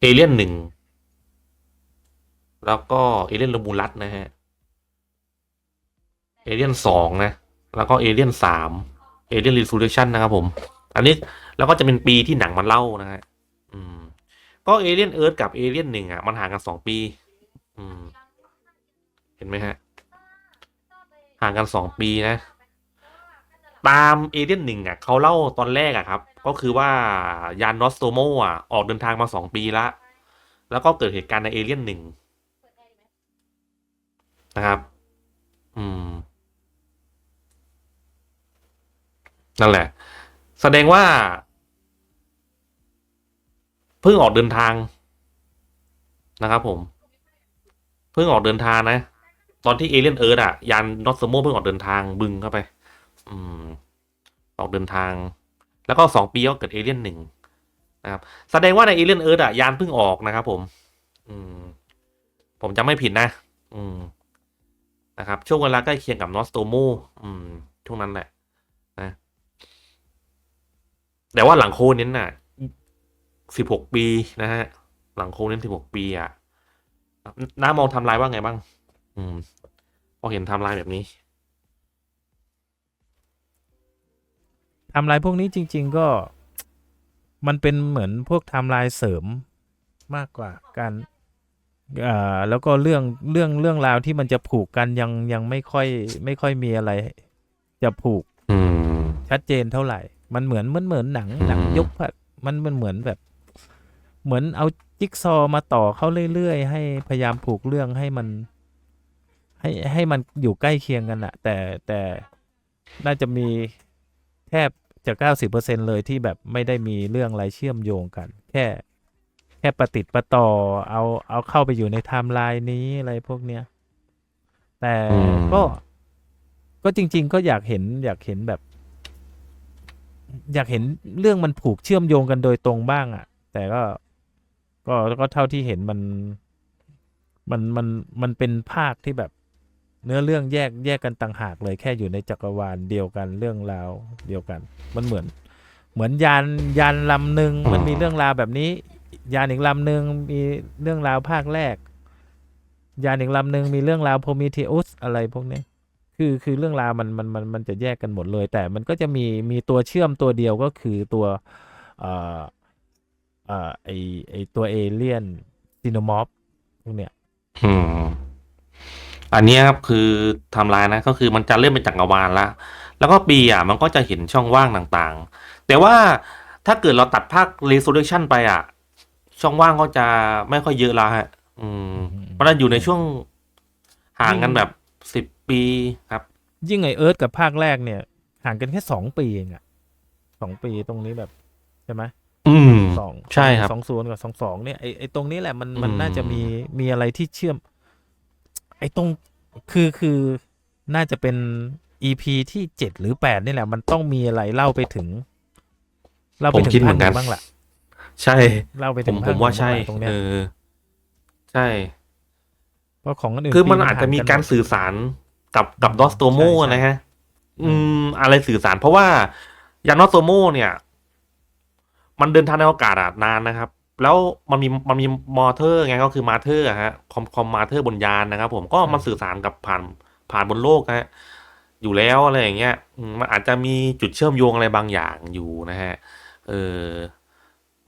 เอเลียนหนึ่งแล้วก็เอเลียนโรมูลัสนะฮะ เอเลียนสองนะ แล้วก็เอเลียนสามเอเลียนรีซูเลชันนะครับผม อันนี้แล้วก็จะเป็นปีที่หนังมันเล่านะฮะ อืม ก็เอเลียนเอิร์ธกับเอเลียนหนึ่งอะ มันห่างกันสองปี อืม เห็นไหมฮะ ห่างกันสองปีนะ ตามเอเลียนหนึ่งอะเขาเล่าตอนแรกอะครับ ก็คือว่ายานนอสโตโมอะออกเดินทางมาสองปีละ แล้วก็เกิดเหตุการณ์ในเอเลียนหนึ่งนะครับ อืม นั่นแหละ แสดงว่า เพิ่งออกเดินทางนะครับผม เพิ่งออกเดินทางนะ ตอนที่เอเลียนเอิร์ดอะยานนอตโซโมเพิ่งออกเดินทางบึงเข้าไป อืมออกเดินทาง แล้วก็สองปีก็เกิดเอเลียนหนึ่งนะครับ แสดงว่าในเอเลียนเอิร์ดอะยานเพิ่งออกนะครับผม อืม ผมจำไม่ผิดนะ อืม นะครับ ช่วงเวลาใกล้เคียงกับนอสโตโมอืม ช่วงนั้นแหละ นะ แต่ว่าหลังโคเน้นน่ะสิบหกปีนะฮะ หลังโคเน้นสิบหกปีอะน้ามองทำลายว่าไงบ้าง อืม พอเห็นทำลายแบบนี้ ทำลายพวกนี้จริง ๆ ก็มันเป็นเหมือนพวกไทำลายเสริมมากกว่าการอ่าแล้วก็เรื่องเรื่องเรื่องราวที่มันจะผูกกันยังยังไม่ค่อย ไม่ค่อยมีอะไร จะผูกอืม ชัดเจนเท่าไหร่ มันเหมือนมันเหมือนหนังอืมหนังยุคอะมันมันเหมือนแบบ เหมือนเอาจิ๊กซอว์มาต่อเข้าเรื่อยๆ ให้พยายามผูกเรื่องให้มัน ให้ให้มันอยู่ใกล้เคียงกันอะแต่แต่น่าจะมีแทบ จะเก้าสิบเปอร์เซ็นเลยที่แบบไม่ได้มีเรื่องอะไรเชื่อมโยงกัน แค่ แค่ประติดประต่อเอาเอาเข้าไปอยู่ในไทม์ไลน์นี้อะไรพวกเนี้ย แต่อืมก็ ก็จริง ๆ ก็อยากเห็น อยากเห็นแบบ อยากเห็นเรื่องมันผูกเชื่อมโยงกันโดยตรงบ้างอะ่ะ แต่ก็ ก็ก็เท่าที่เห็นมัน มันมันมันเป็นภาคที่แบบ เนื้อเรื่องแยกแยกกันต่างหากเลยแค่อยู่ในจักรวาลเดียวกันเรื่องราวเดียวกัน มันเหมือน เหมือนยานยานลำหนึ่งมันมีเรื่องราวแบบนี้ ยานอีกลำหนึ่งมีเรื่องราวภาคแรก ยานอีกลำหนึ่งมีเรื่องราวโพมิเทอุสอะไรพวกนี้คือคือเรื่องราวมันมันมันมันจะแยกกันหมดเลย แต่มันก็จะมีมีตัวเชื่อมตัวเดียวก็คือตัวเอ่อเอ่อไอไอตัวเอเลียนซีโนมอฟพวกเนี้ย อืมอันเนี้ยครับคือไทำลายนะก็คือมันจะเริ่มเป็นจักรวาลละแล้วก็ปีอะมันก็จะเห็นช่องว่างต่างๆ แต่ว่าถ้าเกิดเราตัดภาค resolution ไปอะ ช่องว่างก็จะไม่ค่อยเยอะและฮะ อืมเพราะฉะนั้นอยู่ในช่วงห่างกันแบบสิบปีครับ ยิ่งไอเอิร์ธกับภาคแรกเนี่ย ห่างกันแค่สองปีเองอะสองปีตรงนี้แบบใช่ไหมอืมสองใช่ครับสองศูนย์กับสองสองเนี่ยไอไอตรงนี้แหละมันมันอืมน่าจะมีมีอะไรที่เชื่อม ไอตรงคือคือน่าจะเป็นอีพีที่เจ็ดหรือแปดนี่แหละ มันต้องมีอะไรเล่าไปถึง เล่าผไปมถึงคิดเหภามืคอนหกันึ่นงบ้างล่ะ ใช่เล่าไปผถึมงผภาคมหนึ่งว่าใช่บ้งล่ะตรงเนี้ยเออใช่เพราะของอื่นคือมันปีอาจจะมีห่งการสื่อสารกับกับดอสโตโมใช่ใช่นะฮะ อืม อะไรสื่อสารเพราะว่ายานดอสโตโมเนี่ย มันเดินทางในอากาศอะนานนะครับ แล้วมันมีมันมีมอเตอร์ไงก็คือมาเตอร์อะฮะคอมคอมมาเตอร์บนยานนะครับผมก็มันสื่อสารกับผ่านผ่านบนโลกนะฮะอยู่แล้วอะไรอย่างเงี้ยอืมมันอาจจะมีจุดเชื่อมโยงอะไรบางอย่างอยู่นะฮะเออ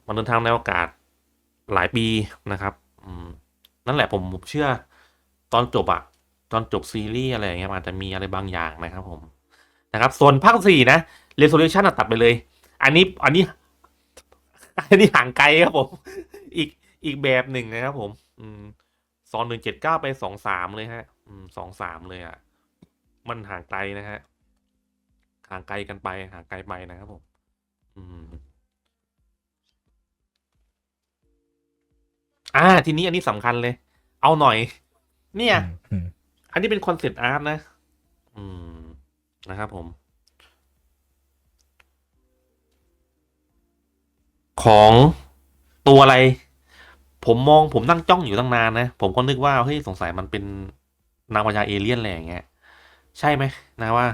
มันเดินทางในอากาศหลายปีนะครับอืมนั่นแหละผมผมเชื่อ ตอนจบอะตอนจบซีรีส์อะไรอย่างเงี้ยมันอาจจะมีอะไรบางอย่างนะครับผมนะครับ ส่วนภาคสี่นะ resolution อะตัดไปเลย อันนี้อันนี้ อันนี้ห่างไกลครับผม อีกอีกแบบหนึ่งนะครับผม อืมสองหนึ่งเจ็ดเก้าไปสองสามเลยฮะ อืมสองสามเลยอะมันห่างไกลนะฮะ ห่างไกลกันไป ห่างไกลไปนะครับผม อืม อ่า ทีนี้อันนี้สำคัญเลย เอาหน่อย เนี่ยอืมอันนี้เป็นคอนเซ็ปต์อาร์ตนะ อืม นะครับผม ของตัวอะไร ผมมองผมนั่งจ้องอยู่ตั้งนานนะ ผมก็นึกว่าเฮ้ยสงสัยมันเป็นนางพญาเอเลี่ยนอะไรอย่างเงี้ย ใช่ไหมนะว่า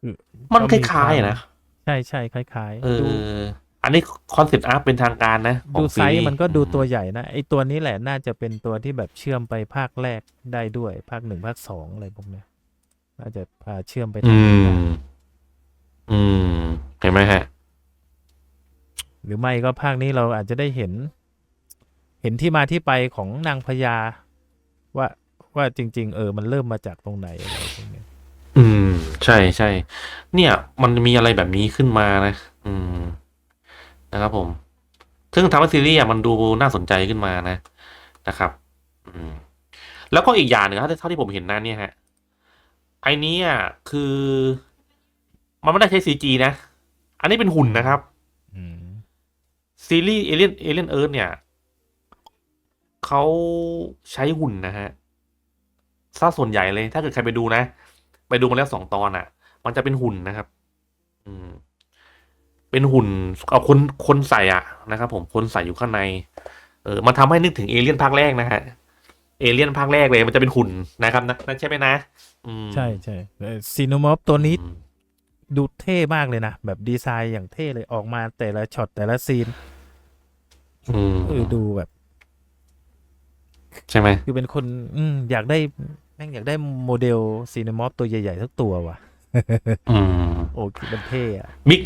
คือมันคก็ล้ายๆอะนะ ใช่ใช่คล้ายเอๆดูออันอันนี้คอนเซ็ปต์อาร์ตเป็นทางการนะของดูไซส์รีมันก็ดูอืตัวใหญ่นะ ไอตัวนี้แหละน่าจะเป็นตัวที่แบบเชื่อมไปภาคแรกได้ด้วย ภาคหนึ่งภาคสองอะไรพวกเนี้ยน่าจะพาเชื่อมไปอืทางนี้ได้มอืม เห็นไหมฮะ หรือไม่ก็ภาคนี้เราอาจจะได้เห็น เห็นที่มาที่ไปของนางพญาว่าว่าจริง ๆ เออ มันเริ่มมาจากตรงไหนอะไรพวกเนี้ยอืม ใช่ใช่เนี่ยมันมีอะไรแบบนี้ขึ้นมานะ อืม นะครับผม ซึ่งทำให้ซีรีส์มันดูน่าสนใจขึ้นมานะนะครับ อืม แล้วก็อีกอย่างหนึ่งเท่าที่ผมเห็นนะเนี่ยฮะไอ้เนี้อะคือ มันไม่ได้ใช้ซีจีนะ อันนี้เป็นหุ่นนะครับ ซีรีส์เอเลียนเอเลียนเอิร์ธเนี่ยเขาใช้หุ่นนะฮะซะส่วนใหญ่เลย ถ้าเกิดใครไปดูนะ ไปดูมาแล้วสองตอนอะ มันจะเป็นหุ่นนะครับ อืม เป็นหุ่นเอาคนคนใส่อะนะครับผมคนใส่อยู่ข้างใน เออมันทำให้นึกถึงเอเลียนภาคแรกนะฮะเอเลียนภาคแรกเลย มันจะเป็นหุ่นนะครับนะนั่นใช่ไหมนะอืมใช่ใช่ซีโนมอฟตัวนี้อืมดูเท่มากเลยนะ แบบดีไซน์อย่างเท่เลยออกมาแต่ละช็อตแต่ละซีน อืมเออดูแบบ ใช่ไหมคือเป็นคน อืมอยากได้แม่งอยากได้โมเดลซีนมอฟตัวใหญ่ๆสักตัวว่ะอืมโอ้มันเท่อะบิ๊ก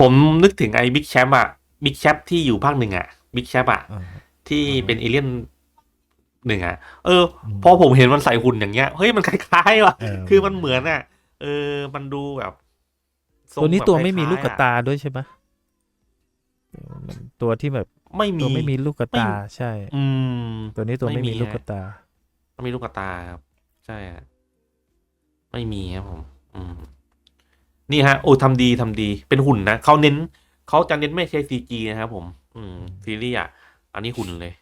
ผมนึกถึงไอ้บิ๊กแชมป์อะบิ๊กแชมป์ที่อยู่ภาคหนึ่งอะบิ๊กแชมป์อะอ่าที่อืมเป็นเอเลี่ยนหนึ่งอะเอออืมพอผมเห็นมันใส่หุ่นอย่างเงี้ยเฮ้ยมันคล้ายๆว่ะเออคือมันเหมือนอะเออ มันดูแบบทรงตัวนี้แบบตัวไม่มีคลูล้กยๆกระอะตาด้วยใช่ไหมมันตัวที่แบบ ไม่มีตัวไม่มีลูกกระตาใช่ อืม ตัวนี้ตัวไม่ไม่มีมีลูกฮะกระตาไม่มีลูกกระตาครับ ใช่ฮะไม่มีครับผม อืม นี่ฮะ โอ้ทำดีทำดี เป็นหุ่นนะเขาเน้นเขาจะเน้นไม่ใช่ซีจีนะครับผม อืม ซีรีส์อะ อันนี้หุ่นเลย